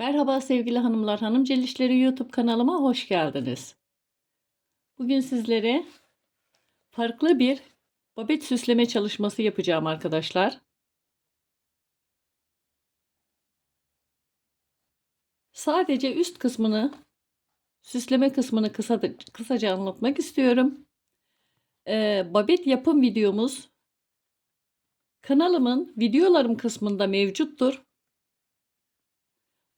Merhaba sevgili hanımlar, Hanım Celişleri YouTube kanalıma hoş geldiniz. Bugün sizlere farklı bir babet süsleme çalışması yapacağım arkadaşlar. Sadece üst kısmını, süsleme kısmını kısa, kısaca anlatmak istiyorum. Ee, babet yapım videomuz kanalımın videolarım kısmında mevcuttur.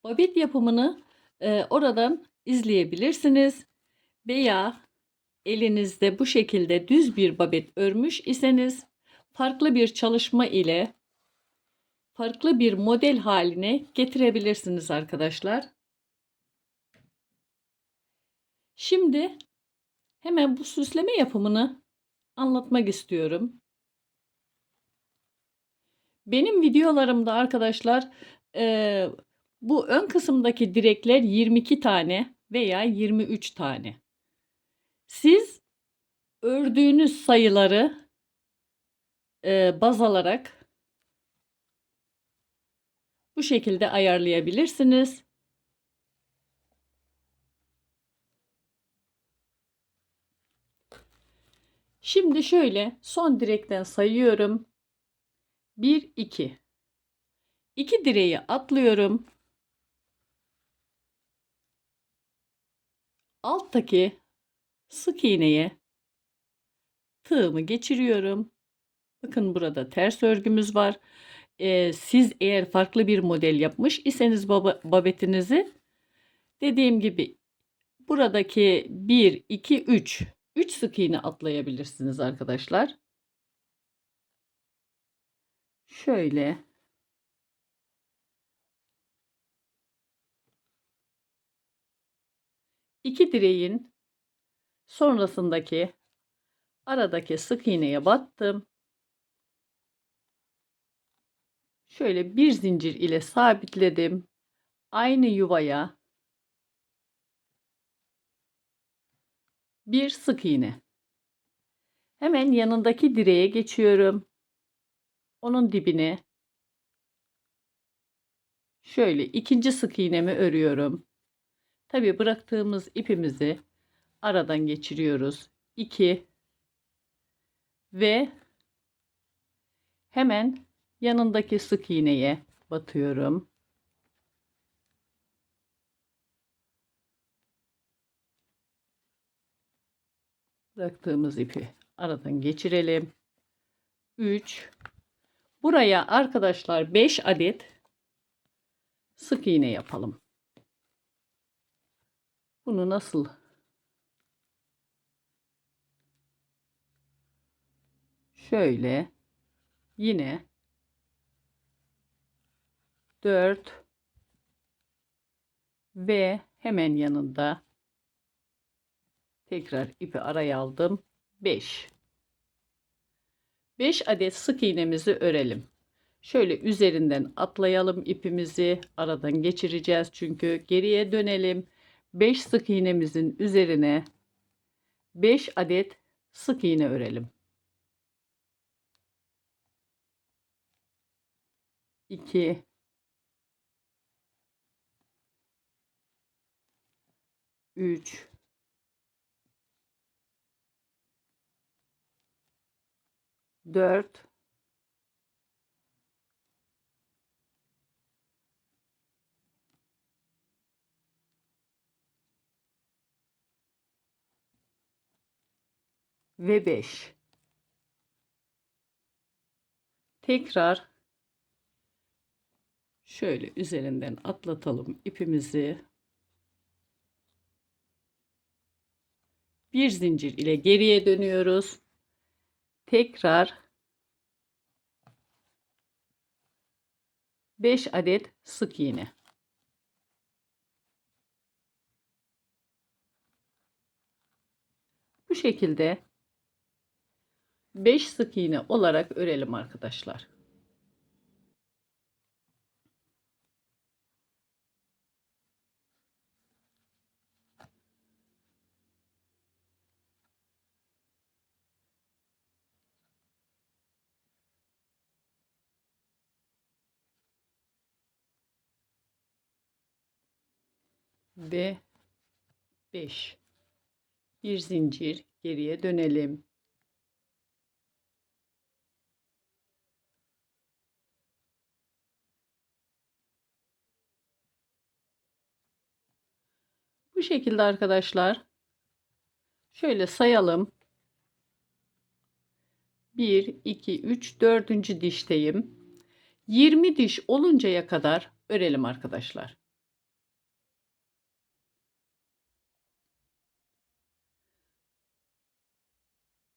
Babet yapımını e, oradan izleyebilirsiniz. Veya elinizde bu şekilde düz bir babet örmüş iseniz farklı bir çalışma ile farklı bir model haline getirebilirsiniz arkadaşlar. Şimdi hemen bu süsleme yapımını anlatmak istiyorum. Benim videolarımda arkadaşlar e, bu ön kısımdaki direkler 22 tane veya 23 tane. Siz ördüğünüz sayıları e, baz alarak bu şekilde ayarlayabilirsiniz. Şimdi şöyle son direkten sayıyorum. 1 2 2 direği atlıyorum. Alttaki sık iğneye tığımı geçiriyorum. Bakın burada ters örgümüz var. Ee, siz eğer farklı bir model yapmış iseniz baba, babetinizi dediğim gibi buradaki 1, 2, 3 3 sık iğne atlayabilirsiniz arkadaşlar. Şöyle iki direğin sonrasındaki aradaki sık iğneye battım. Şöyle bir zincir ile sabitledim. Aynı yuvaya bir sık iğne. Hemen yanındaki direğe geçiyorum. Onun dibine şöyle ikinci sık iğnemi örüyorum. Tabi bıraktığımız ipimizi aradan geçiriyoruz. 2 ve hemen yanındaki sık iğneye batıyorum. Bıraktığımız ipi aradan geçirelim. 3 Buraya arkadaşlar 5 adet sık iğne yapalım. Bunu nasıl? Şöyle yine 4 ve hemen yanında tekrar ipi araya aldım 5 5 adet sık iğnemizi örelim. Şöyle üzerinden atlayalım ipimizi aradan geçireceğiz çünkü geriye dönelim 5 sık iğnemizin üzerine 5 adet sık iğne örelim. 2 3 4 ve 5. Tekrar şöyle üzerinden atlatalım ipimizi. Bir zincir ile geriye dönüyoruz. Tekrar 5 adet sık iğne. Bu şekilde 5 sık iğne olarak örelim arkadaşlar. ve 5 bir zincir geriye dönelim. Bu şekilde arkadaşlar şöyle sayalım. 1 2 3 4. dişteyim. 20 diş oluncaya kadar örelim arkadaşlar.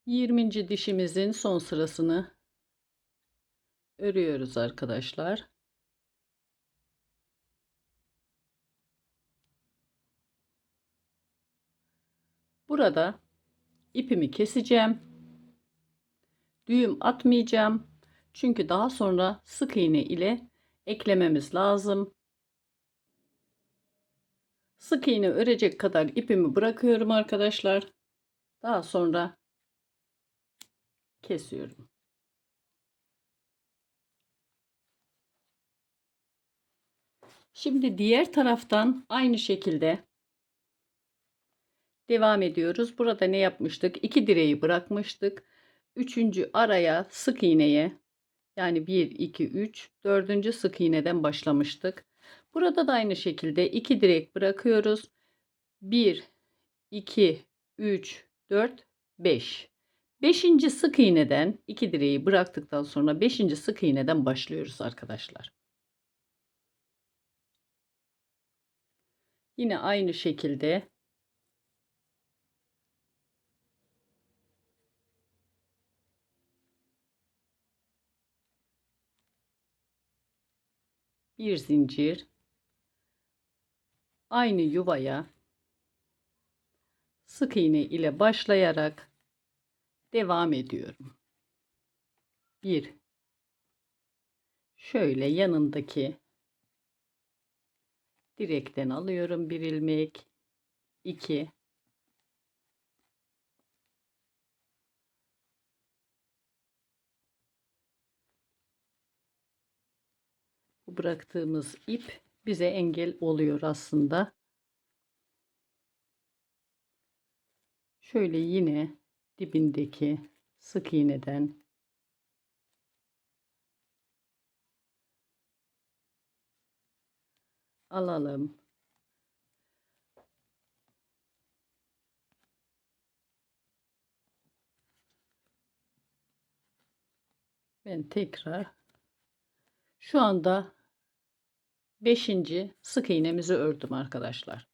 20. dişimizin son sırasını örüyoruz arkadaşlar. Burada ipimi keseceğim. Düğüm atmayacağım. Çünkü daha sonra sık iğne ile eklememiz lazım. Sık iğne örecek kadar ipimi bırakıyorum arkadaşlar. Daha sonra kesiyorum. Şimdi diğer taraftan aynı şekilde devam ediyoruz. Burada ne yapmıştık? İki direği bırakmıştık. Üçüncü araya sık iğneye yani 1, 2, 3, dördüncü sık iğneden başlamıştık. Burada da aynı şekilde iki direk bırakıyoruz. 1, 2, 3, 4, 5. Beşinci sık iğneden iki direği bıraktıktan sonra beşinci sık iğneden başlıyoruz arkadaşlar. Yine aynı şekilde bir zincir aynı yuvaya sık iğne ile başlayarak devam ediyorum. Bir şöyle yanındaki direkten alıyorum bir ilmek. 2 Bıraktığımız ip bize engel oluyor aslında. Şöyle yine dibindeki sık iğneden alalım. Ben tekrar şu anda 5. sık iğnemizi ördüm arkadaşlar.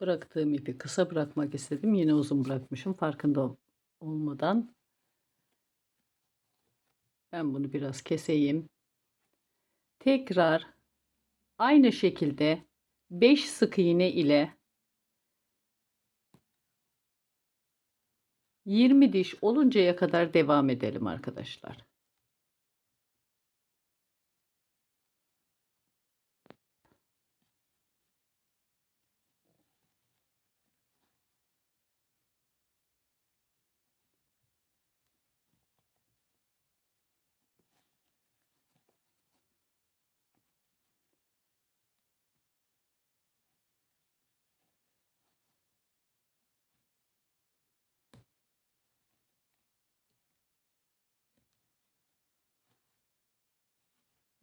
Bıraktığım ipi kısa bırakmak istedim. Yine uzun bırakmışım farkında olmadan. Ben bunu biraz keseyim. Tekrar aynı şekilde 5 sık iğne ile 20 diş oluncaya kadar devam edelim arkadaşlar.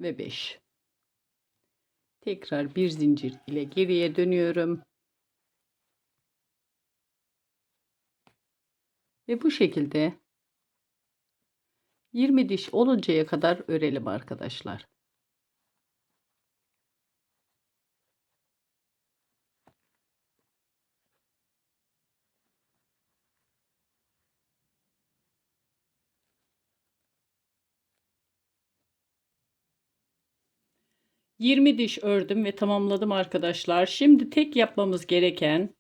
Ve 5. Tekrar bir zincir ile geriye dönüyorum. Ve bu şekilde 20 diş oluncaya kadar örelim arkadaşlar. 20 diş ördüm ve tamamladım arkadaşlar. Şimdi tek yapmamız gereken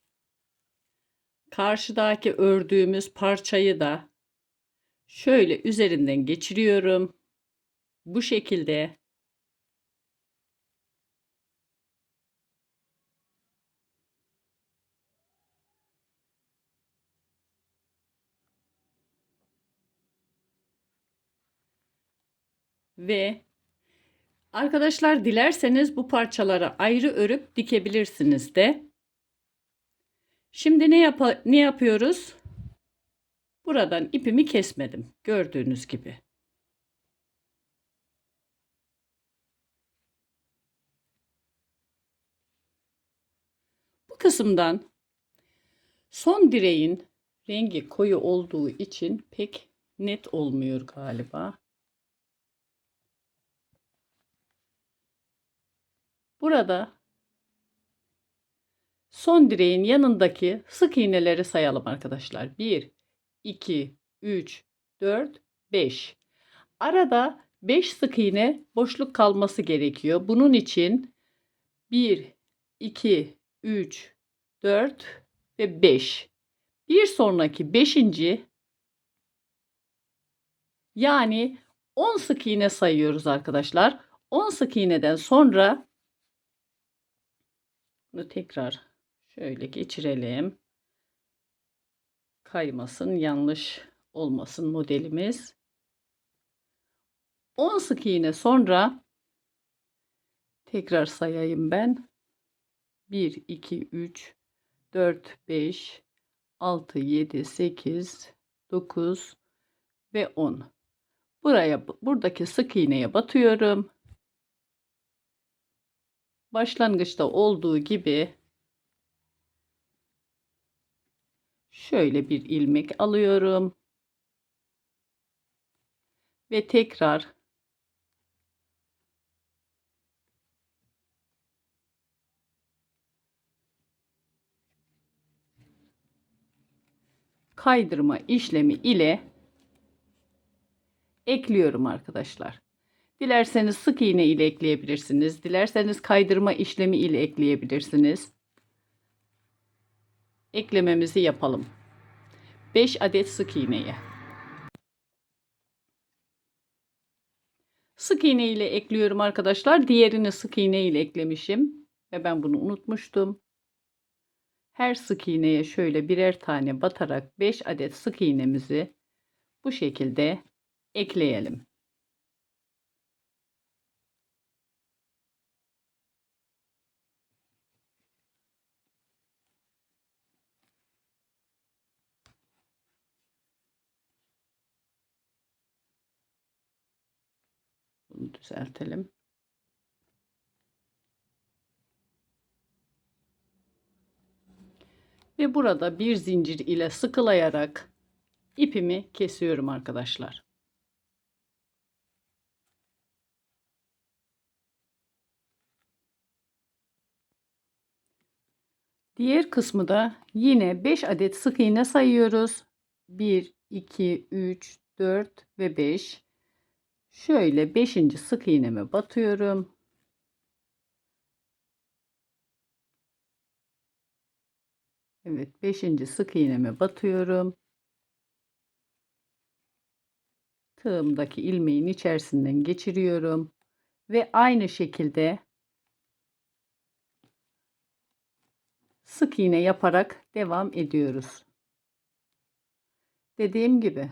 karşıdaki ördüğümüz parçayı da şöyle üzerinden geçiriyorum. Bu şekilde ve Arkadaşlar dilerseniz bu parçaları ayrı örüp dikebilirsiniz de. Şimdi ne yap ne yapıyoruz? Buradan ipimi kesmedim. Gördüğünüz gibi. Bu kısımdan son direğin rengi koyu olduğu için pek net olmuyor galiba. Burada son direğin yanındaki sık iğneleri sayalım arkadaşlar. 1, 2, 3, 4, 5. Arada 5 sık iğne boşluk kalması gerekiyor. Bunun için 1, 2, 3, 4 ve 5. Bir sonraki 5. yani 10 sık iğne sayıyoruz arkadaşlar. 10 sık iğneden sonra bunu tekrar şöyle geçirelim. Kaymasın, yanlış olmasın modelimiz. 10 sık iğne sonra tekrar sayayım ben. 1 2 3 4 5 6 7 8 9 ve 10. Buraya buradaki sık iğneye batıyorum başlangıçta olduğu gibi şöyle bir ilmek alıyorum ve tekrar kaydırma işlemi ile ekliyorum arkadaşlar. Dilerseniz sık iğne ile ekleyebilirsiniz. Dilerseniz kaydırma işlemi ile ekleyebilirsiniz. Eklememizi yapalım. 5 adet sık iğneye. Sık iğne ile ekliyorum arkadaşlar. Diğerini sık iğne ile eklemişim ve ben bunu unutmuştum. Her sık iğneye şöyle birer tane batarak 5 adet sık iğnemizi bu şekilde ekleyelim. Bunu düzeltelim. Ve burada bir zincir ile sıkılayarak ipimi kesiyorum arkadaşlar. Diğer kısmı da yine 5 adet sık iğne sayıyoruz. 1, 2, 3, 4 ve 5. Şöyle 5. sık iğneme batıyorum. Evet 5. sık iğneme batıyorum. Tığımdaki ilmeğin içerisinden geçiriyorum ve aynı şekilde sık iğne yaparak devam ediyoruz. Dediğim gibi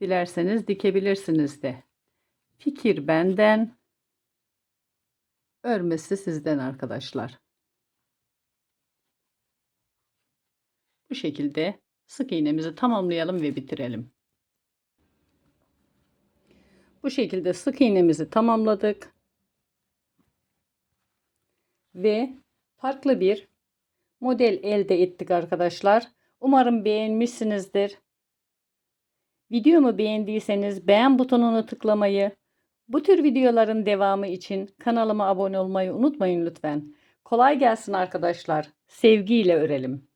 Dilerseniz dikebilirsiniz de. Fikir benden, örmesi sizden arkadaşlar. Bu şekilde sık iğnemizi tamamlayalım ve bitirelim. Bu şekilde sık iğnemizi tamamladık. Ve farklı bir model elde ettik arkadaşlar. Umarım beğenmişsinizdir. Videomu beğendiyseniz beğen butonuna tıklamayı, bu tür videoların devamı için kanalıma abone olmayı unutmayın lütfen. Kolay gelsin arkadaşlar. Sevgiyle örelim.